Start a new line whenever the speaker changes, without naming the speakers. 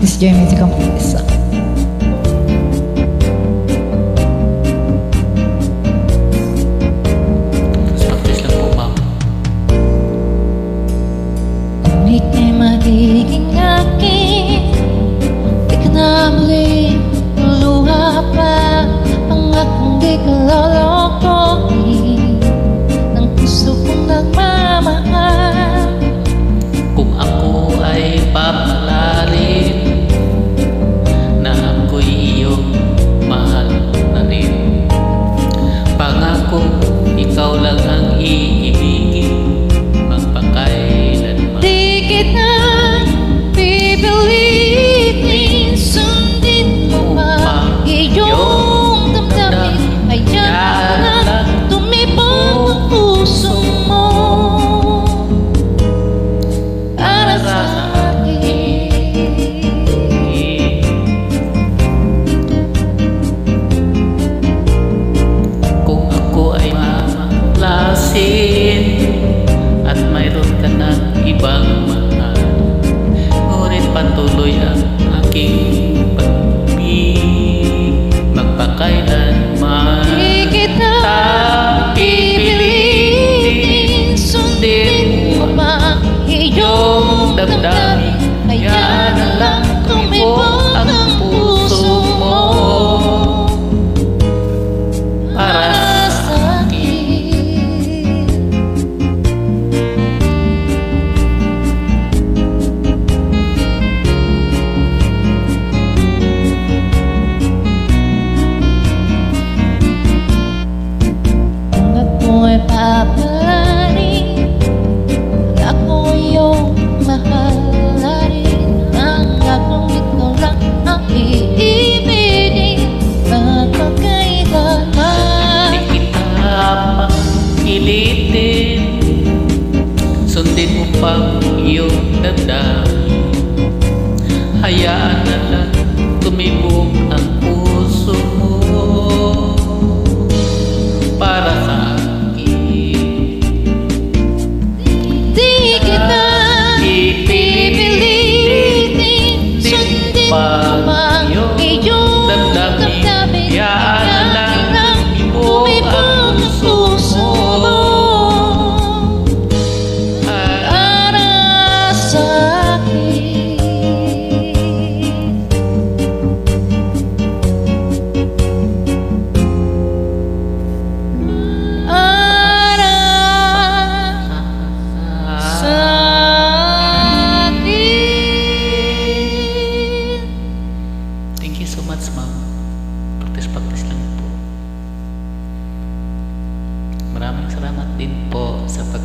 this
gem is. Mamalasin At mayroon ka ng ibang mahal. Ngunit patuloy ang aking pag-ibig Magpakailanman
Di kita pipilitin Sundin mo pa iyong damdamin. Hayaan Kung ako'y papalarin Ako iyong mahalin Ang akong ikaw lang ang iibigin. Magpakailanman
Di kita pagpilitin Sundin mo pang iyong damdamin Hayaan na lang tumibok ang
Sundin
Practice-practice lang po. Maraming salamat din po sa pag